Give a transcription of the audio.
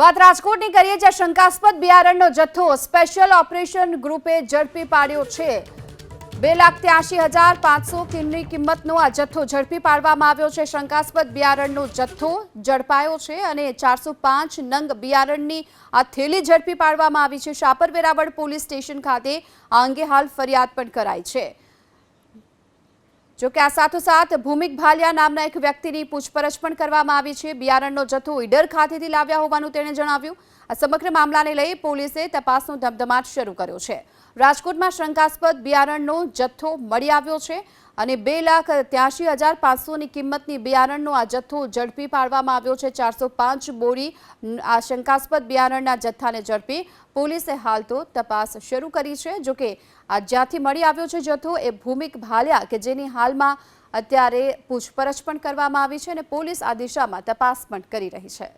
વાત રાજકોટની કરીએ જ્યાં શંકાસ્પદ બિયારણનો જથ્થો સ્પેશિયલ ઓપરેશન ગ્રુપે ઝડપી પાડ્યો છે. બે લાખ ત્યાસી હજાર પાંચસો કિમની કિંમતનો આ જથ્થો ઝડપી પાડવામાં આવ્યો છે. શંકાસ્પદ બિયારણનો જથ્થો ઝડપાયો છે અને ચારસો પાંચ નંગ બિયારણની આ થેલી ઝડપી પાડવામાં આવી છે. શાપર વેરાવળ પોલીસ સ્ટેશન ખાતે આ અંગે હાલ ફરિયાદ પણ કરાઈ છે. જો કે આ સાથોસાથ ભૂમિક ભાલિયા નામના એક વ્યક્તિની પૂછપરછ પણ કરવામાં આવી છે. બિયારણનો જથ્થો ઈડર ખાતેથી લાવ્યા હોવાનું તેણે જણાવ્યું. આ સમગ્ર મામલાને લઈ પોલીસે તપાસનો ધમધમાટ શરૂ કર્યો છે. રાજકોટમાં શંકાસ્પદ બિયારણનો જથ્થો મળી આવ્યો છે. અને બે લાખ ત્યાસી હજાર પાંચસોની કિંમતની બિયારણનો આ જથ્થો ઝડપી પાડવામાં આવ્યો છે. ચારસો પાંચ બોરી આ શંકાસ્પદ બિયારણના જથ્થાને ઝડપી પોલીસે હાલ તો તપાસ શરૂ કરી છે. જોકે આ જ્યાંથી મળી આવ્યો છે જથ્થો એ ભૂમિક ભાલિયા કે જેની હાલમાં અત્યારે પૂછપરછ પણ કરવામાં આવી છે અને પોલીસ આ દિશામાં તપાસ પણ કરી રહી છે.